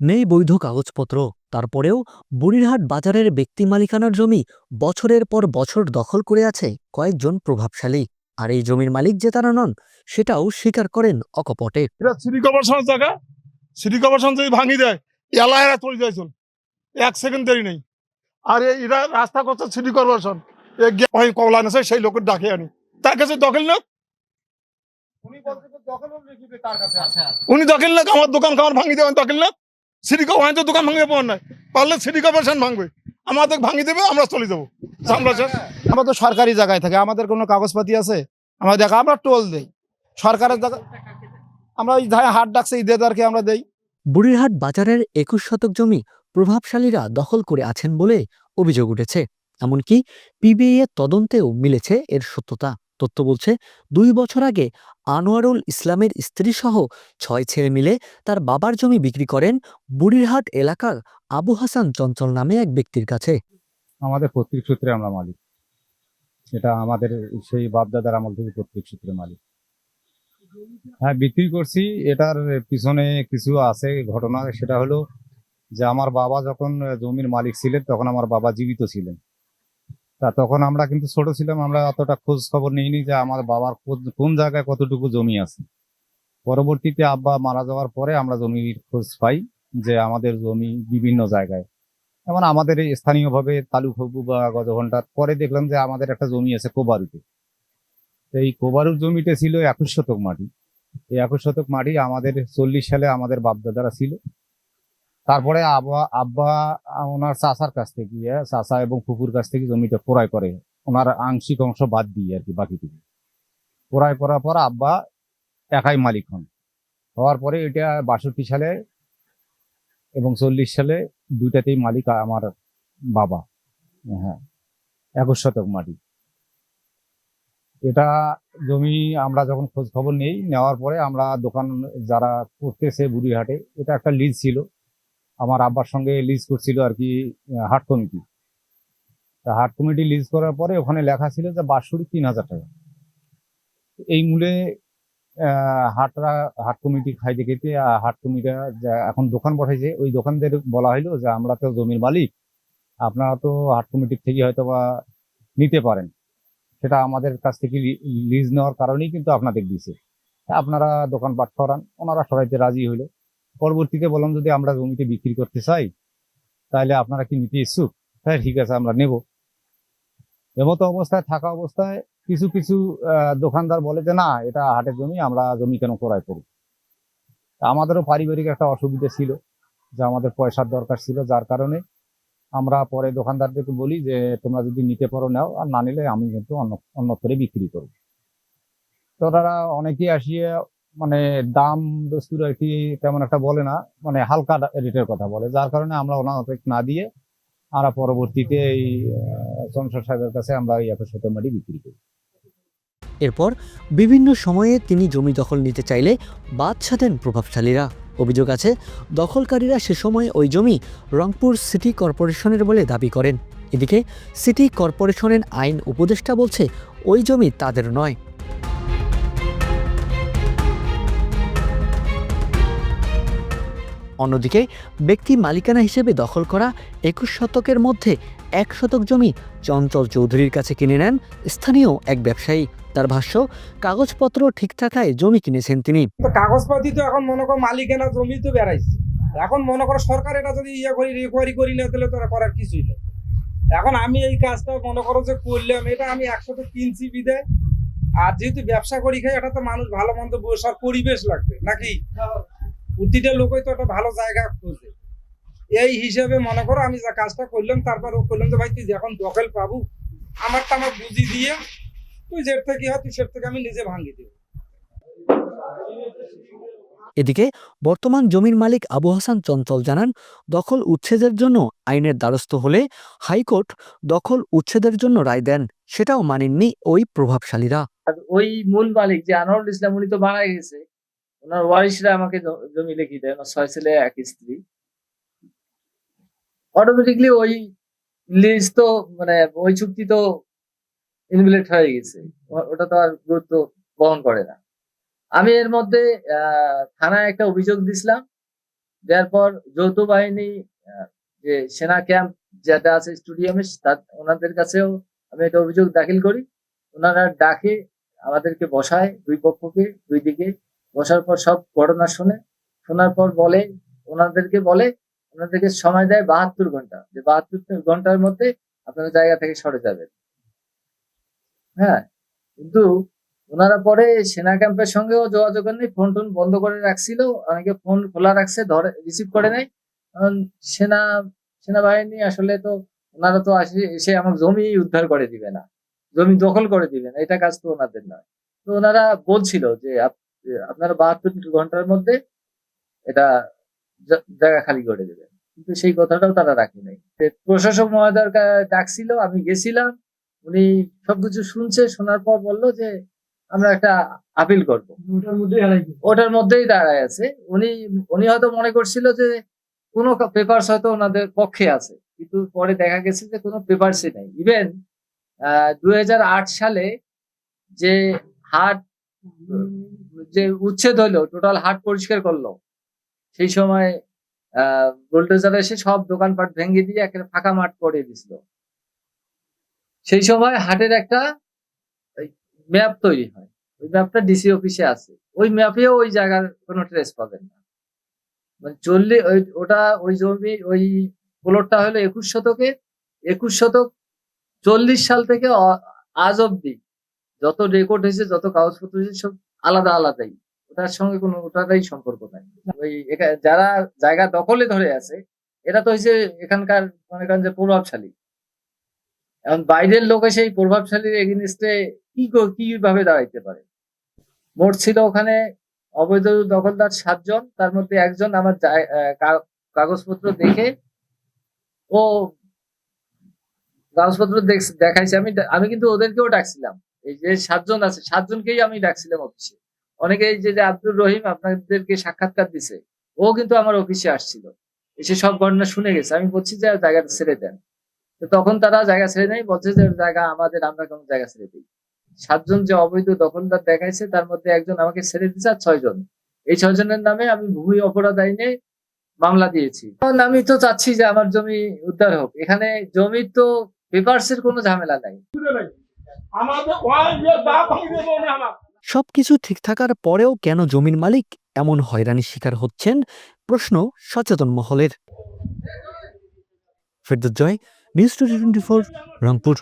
নেই বৈধ কাগজপত্র। তারপরেও বুড়িরহাট বাজারের ব্যক্তি মালিকানার জমি বছরের পর বছর দখল করে আছে কয়েকজন প্রভাবশালী। আর এই জমির মালিক যে তারা নন সেটাও স্বীকার করেন অকপটে। এটা সিটি কর্পোরেশনের জায়গা। সিটি কর্পোরেশন যদি ভাঙি দেয় এলা এরা চলে যায় এক সেকেন্ড দেরি নেই। আর এরা রাস্তা করছে সিটি কর্পোরেশন। কমলা নেছে সেই লোকের ডাকে আনি। তার কাছে দখল না উনি দখল না আমার দোকান খাবার ভাঙি দেবেন দখল না। সিটি কর্পোরেশন দোকান ভাঙিয়ে পাওয়ার নাই পারলে সিটি কর্পোরেশন ভাঙবে। আমাদের ভাঙি দেবে আমরা চলে যাব। আমরা আমরা তো সরকারি জায়গায় থাকে আমাদের কোনো কাগজপাতি আছে? আমরা দেখা আমরা টোল দেই। সরকারের জায়গা আমরা ওই ধারে হাট ডাকছে ঈদেদারকে আমরা দেই। বুড়িরহাট বাজারের একুশ শতক জমি প্রভাবশালীরা দখল করে আছেন বলে অভিযোগ উঠেছে। এমনকি পিবিএ তদন্তেও মিলেছে এর সত্যতা। তথ্য বলছে, দুই বছর আগে আনোয়ারুল ইসলামের স্ত্রীসহ ছয় ছেলে মিলে তার বাবার জমি বিক্রি করেন বুড়িরহাট এলাকার আবু হাসান চঞ্চল নামে এক ব্যক্তির কাছে। আমাদের পৈতৃক সূত্রে আমরা মালিক। এটা আমাদের সেই বাপদাদার আমল থেকে পৈতৃক সূত্রে মালিক। হ্যাঁ বিক্রি করছি, এটার পিছনে কিছু আছে, ঘটনা, সেটা হলো যে আমার বাবা যখন জমির মালিক ছিলেন, তখন আমার বাবা জীবিত ছিলেন। তা তখন আমরা কিন্তু ছোট ছিলাম, আমরা অতটা খোঁজ খবর নিইনি যে আমার বাবার কোন- জায়গায় কতটুকু জমি আছে। পরবর্তীতে আব্বা মারা যাওয়ার পরে আমরা জমির খোঁজ পাই যে আমাদের জমি বিভিন্ন জায়গায়। যেমন আমাদের স্থানীয়ভাবে তালুকহবু বা গজঘন্টার পরে দেখলাম যে আমাদের একটা জমি আছে কোবারুতে। এই কোবারুর জমিতে ছিল একুশ শতক মাটি। এই একুশ শতক মাটি আমাদের চল্লিশ সালে আমাদের বাপদাদারা ছিল। তারপরে আব্বা আব্বা, ওনার চাচার কাছ থেকে চাচা এবং ফুপুর কাছ থেকে জমিটা ক্রয় করে, ওনার আংশিক অংশ বাদ দিয়ে আর কি বাকিটুকু ক্রয় করার পর আব্বা একাই মালিক হন। হওয়ার পরে এটা বাষট্টি সালে এবং চল্লিশ সালে দুইটাতেই মালিক আমার বাবা। হ্যাঁ একুশ শতক মাটি। এটা জমি আমরা যখন খোঁজ খবর নেই, নেওয়ার পরে আমরা দোকান যারা করতেছে বুড়িহাটে, এটা একটা লিজ ছিল। আমার আব্বার সঙ্গে লিজ করছিল আর কি হাট কমিটি। তা হাট কমিটি লিজ করার পরে ওখানে লেখা ছিল যে বাৎসরিক তিন হাজার টাকা। এই মূলে হাটরা, হাট কমিটি খাইতে খেতে হাট কমিটা যা এখন দোকান বসাইছে ওই দোকানদের বলা হইল যে আমরা তো জমির মালিক, আপনারা তো হাট কমিটির থেকে হয়তো বা নিতে পারেন। সেটা আমাদের কাছ থেকে লিজ নেওয়ার কারণেই কিন্তু আপনাদের দিছে। আপনারা দোকান পাট করান, ওনারা সবাইতে রাজি হইল। পরবর্তীতে বললাম, যদি আমরা জমিতে বিক্রি করতে চাই, তাহলে আপনারা কি নিতে ইচ্ছুক? হ্যাঁ ঠিক আছে, আমরা নেব। এমতো অবস্থায়, থাকা অবস্থায় কিছু কিছু দোকানদার বলে যে, না, এটা হাটের জমি, আমরা জমি কেন ক্রয় করব? আমাদেরও পারিবারিক একটা অসুবিধা ছিল, যে আমাদের পয়সার দরকার ছিল, যার কারণে আমরা পরে দোকানদারদেরকে বলি যে, তোমরা যদি নিতে পারো, নাও, আর না নিলে আমি কিন্তু অন্য অন্যত্রে বিক্রি করব। তো তারা অনেকেই আসিয়ে মানে দাম দস্তুর আর কি তেমন একটা বলে না মানে হালকা রেটের কথা বলে। যার কারণে আমরা ওনাদের না দিয়ে আমরা পরবর্তীতে এই সংসার সাহেবের কাছে আমরা এই একশো মাটি বিক্রি করি। এরপর বিভিন্ন সময়ে তিনি জমি দখল নিতে চাইলে বাদশা দেন প্রভাবশালীরা। অভিযোগ আছে, দখলকারীরা সে সময় ওই জমি রংপুর সিটি কর্পোরেশনের বলে দাবি করেন। এদিকে সিটি কর্পোরেশনের আইন উপদেষ্টা বলছে, ওই জমি তাদের নয়। অন্যদিকে, ব্যক্তি মালিকানা হিসেবে দখল করা একুশ শতকের মধ্যে এক শতক জমি চঞ্চল চৌধুরীর কাছে কিনে নেন স্থানীয় এক ব্যবসায়ী। তার ভাষ্য, কাগজপত্র ঠিক থাকায় জমি কিনেছেন তিনি। কাগজপাতি তো এখন মনে করো মালিকানা জমি তো বেড়াইছে। এখন মনে করো সরকার এটা যদি ইয়ে করি, রিকোয়ারি করি না, তাহলে তো করার কিছুই নেই। এখন আমি এই কাজটা মনে করো যে করলাম, এটা আমি একসাথে কিনছি বিদায় আর যেহেতু ব্যবসা করি খাই, এটা তো মানুষ ভালো মন্দ বসার পরিবেশ লাগবে, নাকি? প্রতিটা লোকই তো একটা ভালো জায়গা খোঁজে। এই হিসাবে মনে করো আমি যা কাজটা করলাম তারপর ও করলাম যে ভাই তুই যখন দখল পাবো আমারটা আমার বুঝি দিয়ে তুই যের থেকে হয় তুই সের থেকে আমি নিজে ভাঙি দিব। এদিকে বর্তমান জমির মালিক আবু হাসান চঞ্চল জানান দখল উচ্ছেদের জন্য আইনের দ্বারস্থ হলে হাইকোর্ট দখল উচ্ছেদের জন্য রায় দেন সেটাও মানেননি ওই প্রভাবশালীরা। আর ওই মূল মালিক যে আনোয়ারুল ইসলাম উনি তো মারা গেছে। ওনার ওয়ারিশরা আমাকে জমি লিখে দেয়। ওনার ছয় ছেলে, এক স্ত্রী। অটোমেটিকলি ওই লিজ তো মানে ওই চুক্তি তো ইনভ্যালিড হয়ে গেছে। ওটা তো আর গুরুত্ব বহন করে না। আমি এর মধ্যে থানায় একটা অভিযোগ দিছিলাম। দেওয়ার পর যৌথ বাহিনী যে সেনা ক্যাম্প যেটা আছে স্টেডিয়ামে ওনাদের কাছেও আমি একটা অভিযোগ দাখিল করি। ওনারা ডাকে, আমাদেরকে বসায় দুই পক্ষকে, দুই দিকে বসার পর সব ঘটনা শুনে, শোনার পর বলে, ওনাদেরকে বলে, ওনাদেরকে সময় দেয় বাহাত্তর ঘণ্টা। যে বাহাত্তর ঘণ্টার মধ্যে আপনারা জায়গা থেকে সরে যাবেন। হ্যাঁ কিন্তু ওনারা পরে সেনা ক্যাম্পের সঙ্গেও যোগাযোগ নেই ফোন টোন বন্ধ করে রাখছিল, অনেকে ফোন খোলা রাখছে, ধরে, রিসিভ করে নাই। সেনা, সেনাবাহিনী আসলে তো, ওনারা তো আসে, এসে আমার জমি উদ্ধার করে দিবে না। জমি দখল করে দিবে না, এটা কাজ তো ওনাদের নয়। তো ওনারা বলছিল যে আপনারা বাহাত্তর ঘণ্টার মধ্যে এটা জায়গা খালি করে দেবেন। কিন্তু সেই কথাটাও তারা রাখে নাই। প্রশাসক মহোদয়ের ডাকছিল আমি গেছিলাম উনি সবকিছু শুনছে শোনার পর বলল যে আমরা একটা আপিল করব। ওটার মধ্যেই দাঁড়ায় আছে। উনি উনি হয়তো মনে করছিল যে কোনো পেপারস হয়তো ওনাদের পক্ষে আছে। কিন্তু পরে দেখা গেছে যে কোনো পেপারসই নাই। ইভেন দুই সালে যে হাট যে উচ্ছেদ হলো টোটাল হাট পরিষ্কার করল, সেই সময় বুলডোজার এসে সব দোকানপাট ভেঙে দিয়ে একটা ফাঁকা মাঠ করে দিছিল সেই সময় হাটের একটা ম্যাপ তৈরি হয়। ওই ম্যাপটা ডিসি অফিসে আছে। ওই ম্যাপেও ওই জায়গার কোনো ট্রেস পাবেন না। মানে চল্লিশ ওই, ওটা, ওই জমি, ওই প্লটটা হলো একুশ শতকে, একুশ শতক চল্লিশ সাল থেকে আজ অব্দি যত রেকর্ড হয়েছে, যত কাগজপত্র হয়েছে, সব আলাদা আলাদাই। ওটার সঙ্গে কোনো, ওটারই সম্পর্ক নাই। ওই যারা জায়গা দখলে ধরে আছে, এরা তো হয়েছে এখানকার, মনে করেন যে প্রভাবশালী। এখন বাইরের লোক এসে প্রভাবশালীর এগেনিস্টে কি কীভাবে দাঁড়াইতে পারে? মোট ছিল ওখানে অবৈধ দখলদার সাতজন, তার মধ্যে একজন আমার কাগজপত্র দেখে ও, কাগজপত্র দেখ- দেখাইছে। আমি আমি কিন্তু ওদেরকেও ডাকছিলাম। এই যে সাতজন আছে, সাতজনকেই আমি ডাকছিলাম অফিসে অনেকে যে যে আব্দুর রহিম আপনাদেরকে সাক্ষাৎকার দিছে, ও কিন্তু আমার অফিসে আসছিল। এসে সব ঘটনা শুনে গেছে। আমি বলছি যে, জায়গাটা ছেড়ে দেন। তো তখন তারা জায়গা ছেড়ে নেই বলছে যে, জায়গা আমাদের, আমরা কোন জায়গা ছেড়ে দিই। সাতজন যে অবৈধ দখলদার দেখাইছে, তার মধ্যে একজন আমাকে ছেড়ে দিচ্ছে আর ছয়জন। এই ছয়জনের নামে আমি ভূমি অপরাধ আইনে মামলা দিয়েছি। আমি তো চাচ্ছি যে, আমার জমি উদ্ধার হোক। এখানে জমির তো পেপারস এর কোনো ঝামেলা নাই। সবকিছু ঠিক থাকার পরেও কেন জমির মালিক এমন হয়রানির শিকার হচ্ছেন? প্রশ্ন সচেতন মহলের। Ferdujjoy Joy, news twenty four, Rangpur.